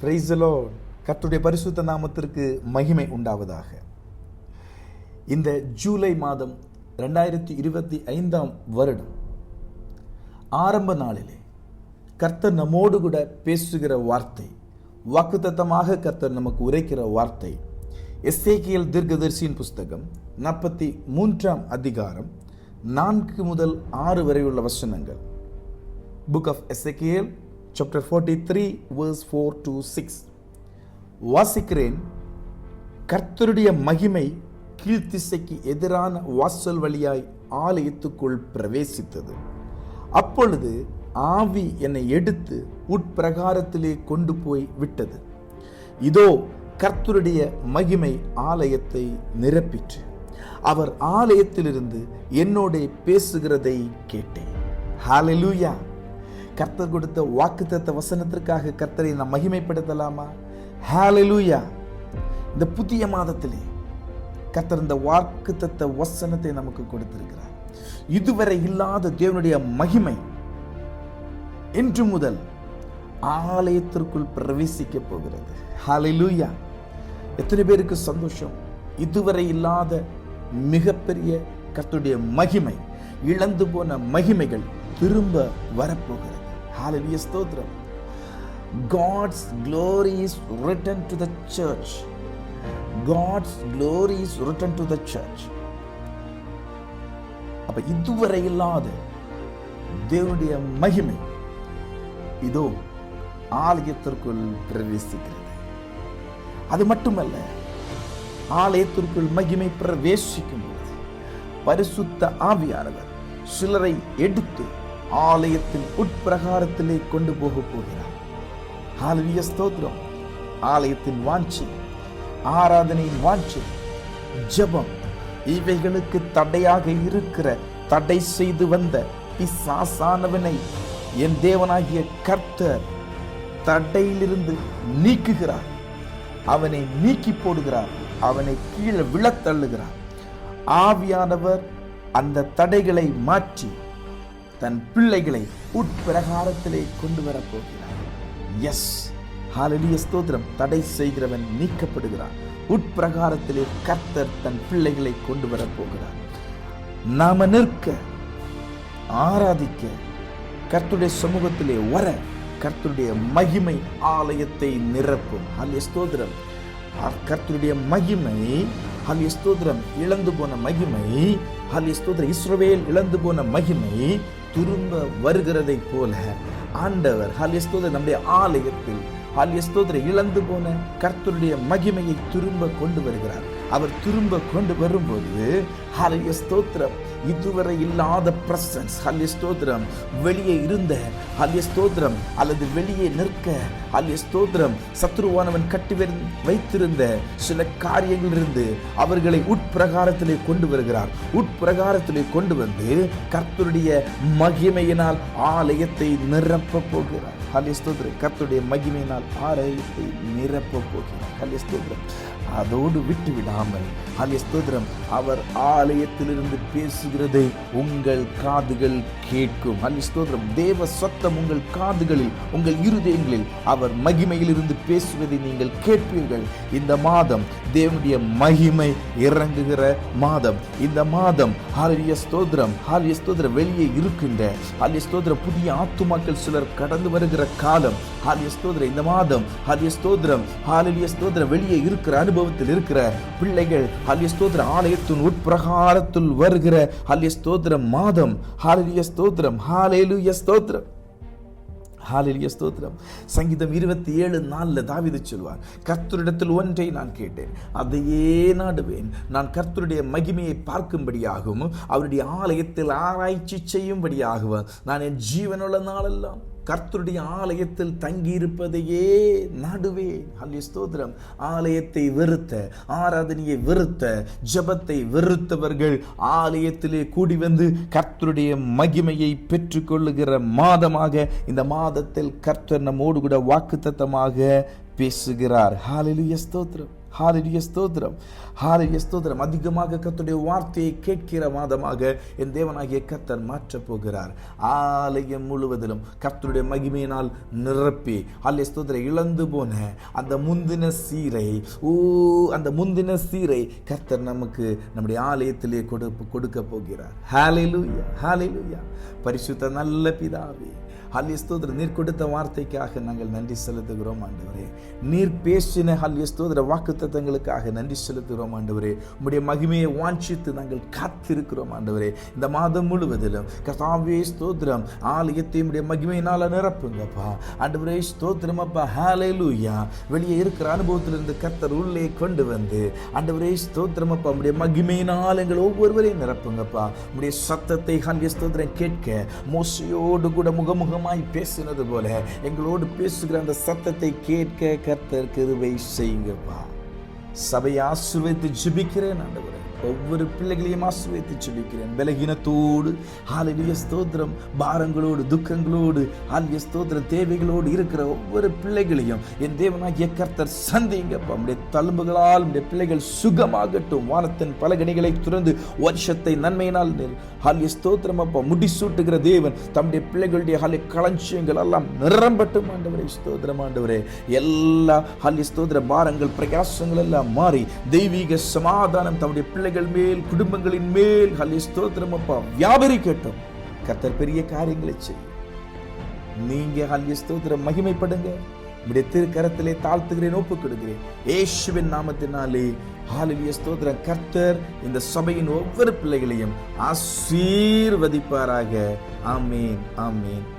பிரைசலோ கத்துடைய பரிசுத்த நாமத்திற்கு மகிமை உண்டாவதாக. இந்த ஜூலை மாதம் ரெண்டாயிரத்தி இருபத்தி ஐந்தாம் வருடம் ஆரம்ப நாளிலே கர்த்தர் நம்மோடு கூட பேசுகிற வார்த்தை வாக்குத்தத்தமாக கர்த்தர் நமக்கு உரைக்கிற வார்த்தை எஸ்ஏகியல் தீர்க்கதரிசியின் புஸ்தகம் நாற்பத்தி மூன்றாம் அதிகாரம் நான்கு முதல் ஆறு வரை உள்ள வசனங்கள். Book of Ezekiel chapter forty three verse four to six வாசிக்கிறேன். கர்த்தருடைய மகிமை கீழ்த்திசைக்கு எதிரான வாசல் வழியாய் ஆலயத்துக்குள் பிரவேசித்தது. அப்பொழுது ஆவி என்னை எடுத்து உட்பிரகாரத்திலே கொண்டு போய் விட்டது. இதோ கர்த்தருடைய மகிமை ஆலயத்தை நிரப்பிற்று. அவர் ஆலயத்திலிருந்து என்னோட பேசுகிறதை கேட்டேன். ஹalleluya கர்த்தர் கொடுத்த வாக்குத்தத்த வசனத்திற்காக கர்த்தரை நாம் மகிமைப்படுத்தலாமா? ஹாலலூயா இந்த புதிய மாதத்திலே கர்த்தர் இந்த வாக்குத்தத்த வசனத்தை நமக்கு கொடுத்திருக்கிறார். இதுவரை இல்லாத தேவனுடைய மகிமை இன்று முதல் ஆலயத்திற்குள் பிரவேசிக்க போகிறது. ஹalleluya எத்தனை பேருக்கு சந்தோஷம்? இதுவரை இல்லாத மிகப்பெரிய கர்த்தருடைய மகிமை இழந்து போன மகிமைகள் திரும்ப வரப்போகிறது. ஹாலவிய ஸ்தோத்திரம். God's glory is return to the church God's glory is return to the church அப்ப இதுவரை இல்லாத தேவனுடைய மகிமை இதோ ஆலயத்திற்குள் பிரவேசிக்கிறது. அது மட்டுமல்ல ஆலயத்திற்குள் மகிமை பிரவேசிக்கும் பொழுது பரிசுத்த ஆவியானவர் சிலரை எடுத்து ஆலயத்தின் உட்பிரகாரத்திலே கொண்டு போக போகிறார். ஆலவிய ஸ்தோத்திரம். ஆலயத்தின் வாஞ்சி ஆராதனையின் வாஞ்சி ஜெபம் இவைகளுக்கு தடையாக இருக்கிற தடை செய்து வந்த பிசாசானவனை என் தேவனாகிய கர்த்தர் தடையிலிருந்து நீக்குகிறார். அவனை நீக்கி போடுகிறார். அவனை கீழே விழத்தள்ளுகிறார் ஆவியானவர் அந்த தடைகளை மாற்றி தன் பிள்ளைகளை உட்பிரகாரத்திலே கொண்டு வரப்போகிறார் எஸ் ஹalleluya ஸ்தோத்திரம். தடை செய்கிறவன் நீக்கப்படுகிறான். உட்பிரகாரத்திலே கர்த்தர் தன் பிள்ளைகளை கொண்டு வரப் போகிறார். நாம நிற்க ஆராதிக்க கர்த்துடைய சமூகத்திலே வர கர்த்தருடைய மகிமை ஆலயத்தை நிரப்பும். ஹாலிய ஸ்தோத்திரம். கர்த்தருடைய மகிமை ஹல்லே ஸ்தோத்திரம் இழந்து போன மகிமை ஹல்லே ஸ்தோத்திரம் இஸ்ரோவேல் இழந்து போன மகிமை திரும்ப வருகிறதை போல ஆண்டவர் ஹல்லே ஸ்தோத்திரம் நம்முடைய ஆலயத்தில் ஹல்லே ஸ்தோத்திரம் இழந்து போன கர்த்தருடைய மகிமையை திரும்ப கொண்டு வருகிறார். அவர் திரும்ப கொண்டு வரும்போது ஹல்லே ஸ்தோத்திரம். இதுவரை இல்லாத பிரசன்ஸ் ஹல்ய ஸ்தோத்திரம். வெளியே இருந்த ஹல்ய ஸ்தோத்திரம். அல்லது வெளியே நிற்க ஹல்ய ஸ்தோத்திரம். சத்ருவானவன் கட்டி வைத்திருந்த சில காரியங்களிலிருந்து அவர்களை உட்பிரகாரத்திலே கொண்டு வருகிறார். உட்பிரகாரத்திலே கொண்டு வந்து கர்த்தருடைய மகிமையினால் ஆலயத்தை நிரப்ப போகிறார். ஹல்ய ஸ்தோத்திரம். கர்த்தருடைய மகிமையினால் ஆலயத்தை நிரப்ப போகிறார். ஹல்ய ஸ்தோத்திரம். அதோடு விட்டு விடாமல் ஹல்லே ஸ்தோத்திரம் அவர் ஆலயத்திலிருந்து பேசுகிறதை உங்கள் காதுகள் கேட்கும். ஹல்லே ஸ்தோத்திரம் தேவ சத்தம் உங்கள் காதுகளில் உங்கள் இருதயங்களில் அவர் மகிமையிலிருந்து பேசுவதை நீங்கள் கேட்பீர்கள். இந்த மாதம் தேவனுடைய மகிமை இறங்குகிற மாதம். இந்த மாதம் ஹாலிய ஸ்தோத்திரம் ஹாலிய ஸ்தோத்திரம் வெளியே இருக்கின்ற ஹாலிய ஸ்தோத்திரம் புதிய ஆத்துமாக்கள் சிலர் கடந்து வருகிற காலம். ஹாலிய ஸ்தோத்திரம் இந்த மாதம் ஹாலிய ஸ்தோத்திரம் ஹாலிய ஸ்தோத்திரம் வெளியே இருக்கிற அனுபவத்தில் இருக்கிற பிள்ளைகள் ஹாலிய ஸ்தோத்திர ஆலயத்தின் உட்பிரகாரத்தில் வருகிற ஹலிய ஸ்தோத்திரம் மாதம் ஹாலிய ஸ்தோத்திரம் ஹாலேலுய ஸ்தோத்திரம் ஹாலிலிய ஸ்தோத்திரம். சங்கீதம் இருபத்தி ஏழு நாலில் தாவிது சொல்வார் கர்த்தரிடத்தில் ஒன்றை நான் கேட்டேன் அதையே நாடுவேன். நான் கர்த்தருடைய மகிமையை பார்க்கும்படியாகவும் அவருடைய ஆலயத்தில் ஆராய்ச்சி செய்யும்படியாகவும் நான் என் ஜீவனுள்ள நாளெல்லாம் கர்த்தருடைய ஆலயத்தில் தங்கியிருப்பதையே நடுவே. ஹல்லே ஸ்தோத்திரம். ஆலயத்தை வெறுத்த ஆராதனையை வெறுத்த ஜெபத்தை வெறுத்தவர்கள் ஆலயத்திலே கூடி வந்து கர்த்தருடைய மகிமையை பெற்றுக்கொள்ளுகிற மாதமாக இந்த மாதத்தில் கர்த்தர் நம்மோடு கூட வாக்குத்தத்தமாக பேசுகிறார். ஹalleluya ஸ்தோத்திரம். ஹாரிய ஸ்தோத்திரம். ஹாரிய ஸ்தோத்திரம். அதிகமாக கத்துடைய வார்த்தையை கேட்கிற மாதமாக என் தேவனாகிய கத்தர் மாற்றப் போகிறார். ஆலயம் முழுவதிலும் கத்தருடைய மகிமையினால் நிரப்பி ஹாலிய ஸ்தோத்திரம் இழந்து போன அந்த முந்தின சீரை ஓ அந்த முந்தின சீரை கர்த்தர் நமக்கு நம்முடைய ஆலயத்திலே கொடு கொடுக்க போகிறார். ஹalleluya ஹalleluya பரிசுத்த நல்ல பிதாவே ஹல்யஸ்தோதர் நீர் கொடுத்த வார்த்தைக்காக நாங்கள் நன்றி செலுத்துகிறோம் ஆண்டவரே. நீர் பேசின ஹல்யஸ்தோதர வாக்கு வாக்குத்தத்தங்களுக்காக நன்றி செலுத்துகிறோம் ஆண்டவரே. உம்முடைய மகிமையை வாஞ்சித்து நாங்கள் காத்திருக்கிறோம் ஆண்டவரே. இந்த மாதம் முழுவதிலும் கதாவே ஸ்தோத்திரம். ஆலயத்தை உம்முடைய மகிமையினால நிரப்புங்கப்பா. ஆண்டவரே ஸ்தோத்திரம் அப்பா. ஹalleluya. வெளியே இருக்கிற அனுபவத்திலிருந்து கத்தர் உள்ளே கொண்டு வந்து ஆண்டவரே ஸ்தோத்திரம் அப்பா. உடைய மகிமையினால் எங்கள் ஒவ்வொருவரையும் நிரப்புங்கப்பா. உடைய சத்தத்தை ஹல்யஸ்தோத்திரம் கேட்க மோசையோடு கூட முகமுகமாய் பேசினது போல எங்களோடு பேசுகிற அந்த சத்தத்தை கேட்க கர்த்தர் கிருபை செய்யுங்கப்பா. சபையை ஆசிர்வதித்து ஜிபிக்கிறேன் ஆண்டவர். ஒவ்வொரு பிள்ளைகளையும் ஆசீர்வதித்து சொல்லிக்கிறேன் பலகீனத்தோடு ஹாலிய ஸ்தோத்திரம் பாரங்களோடு துக்கங்களோடு ஹாலிய ஸ்தோத்திரம் தேவைகளோடு இருக்கிற ஒவ்வொரு பிள்ளைகளையும் என் தேவனாகிய கர்த்தர் சந்திங்கப்பா. நம்முடைய தழும்புகளால் நம்முடைய பிள்ளைகள் சுகமாகட்டும். வானத்தின் பலகணிகளை துறந்து வருஷத்தை நன்மையினால் ஹாலிய ஸ்தோத்திரம் அப்பா முடிசூட்டுகிற தேவன் தம்முடைய பிள்ளைகளுடைய ஹாலிய களஞ்சியங்கள் எல்லாம் நிரம்பட்டும். ஆண்டவரே ஸ்தோத்திரம் ஆண்டவரே. எல்லா ஹாலிய ஸ்தோத்திர பாரங்கள் பிரகாசங்கள் எல்லாம் மாறி தெய்வீக சமாதானம் தம்முடைய பிள்ளைகள் மேல் குடும்பங்களின் மேல் ஹாலிய ஸ்தோத்திரம் அப்பா. வியாபரிக்கட்டும் கர்த்தர் பெரிய காரியங்களை செய்யும். நீங்க ஹல்ய ஸ்தோத்திரம் மகிமைப்படுங்க. உடைய திருக்கரத்திலே தாழ்த்துகிறேன் ஒப்புக் கொடுக்கிறேன் ஏசுவின் நாமத்தினாலே ஹாலிலிய ஸ்தோத்திரம். கர்த்தர் இந்த சபையின் ஒவ்வொரு பிள்ளைகளையும் ஆசீர்வதிப்பாராக. ஆமேன் ஆமேன்.